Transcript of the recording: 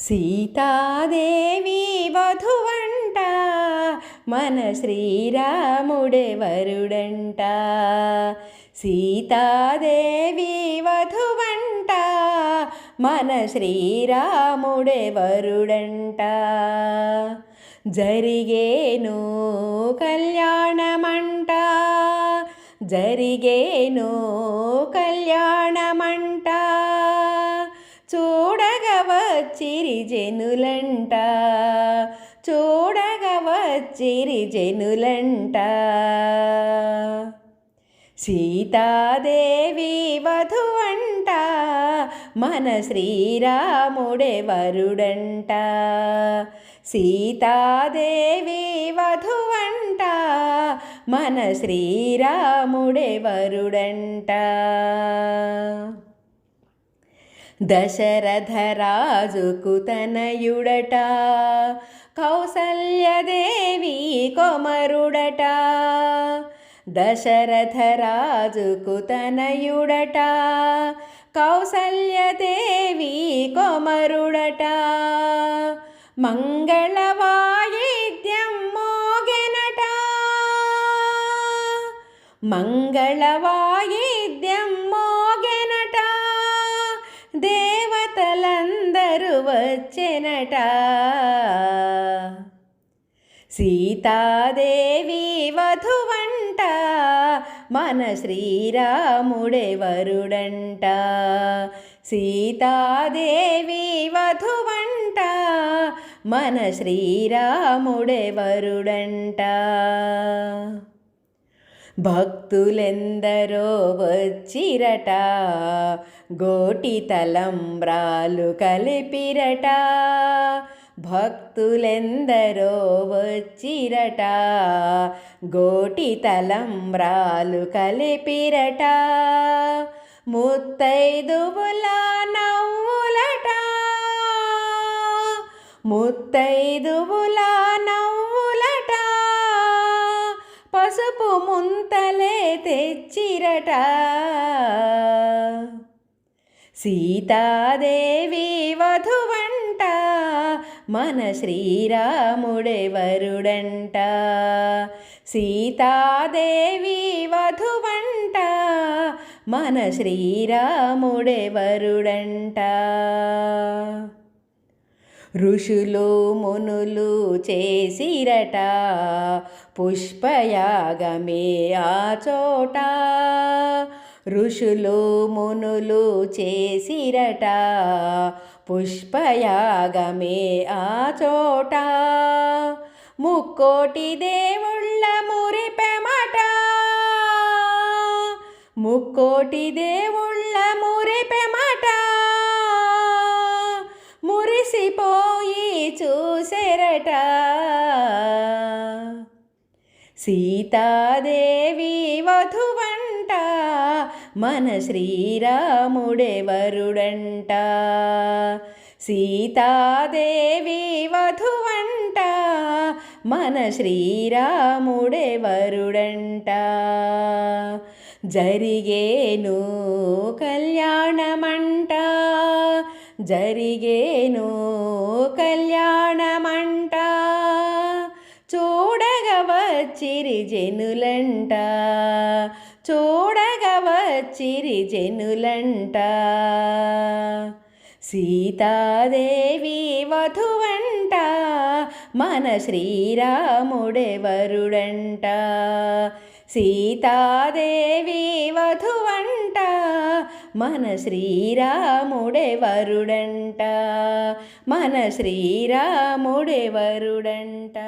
సీతాదేవి వధువంట మన శ్రీరాముడే వరుడంట. సీతాదేవి వధువంట మన శ్రీరాముడే వరుడంట. జరిగేను కళ్యాణమంట జరిగేను కళ్యాణమంట. జనులంట. చూడగా వచ్చిరి జనులంట. సీతాదేవి వధువంట మన శ్రీరాముడే వరుడంట. సీతాదేవి వధువంట మన శ్రీరాముడే వరుడంట. దశరథరాజుకు తనయుడట కౌసల్యదేవి కొమరుడట దశరథరాజుకు తనయుడట కౌసల్యదేవి కొమరుడట. మంగళవాయిద్యం మోగెనట మంగళవాయిద్యం మో అందరూ వచ్చెనట. సీతాదేవి వధువంట మన శ్రీరాముడే వరుడంట. సీతాదేవి వధువంట మన శ్రీరాముడే వరుడంట. భక్తులెందరో వచ్చిరట? గోటి తలంబ్రాలు కలిపిరట. భక్తులెందరో వచ్చిరట? గోటి తలంబ్రాలు కలిపిరట. ముత్తైదువుల నవ్వులట. ముత్తైదువుల ముంతలే తెచ్చిరట. సీతాదేవి వధువంట మన శ్రీరాముడే వరుడంట. సీతాదేవి వధువంట మన శ్రీరాముడే వరుడంట. ఋషులు మునులు చేసిరట పుష్పయాగమే ఆ చోట. ఋషులు మునులు చేసిరట పుష్పయాగమే ఆ చోట. ముక్కోటి దేవుళ్ళ మురిపెమట ముక్కోటి దేవుళ్ళ మురిపెమట. చూసెరట సీతాదేవి వధువంట మన శ్రీరాముడే వరుడంట సీతాదేవి వధువంట మన శ్రీరాముడే వరుడంట జరిగేను కళ్యాణమంట జరిగేను కళ్యాణమంట వచ్చిరి జనులంట. చూడగా వచ్చిరి జనులంట. సీతాదేవి వధువంట మన శ్రీరాముడే వరుడంట సీతాదేవి వధువంట మన శ్రీరాముడే వరుడంట మన శ్రీరాముడే వరుడంట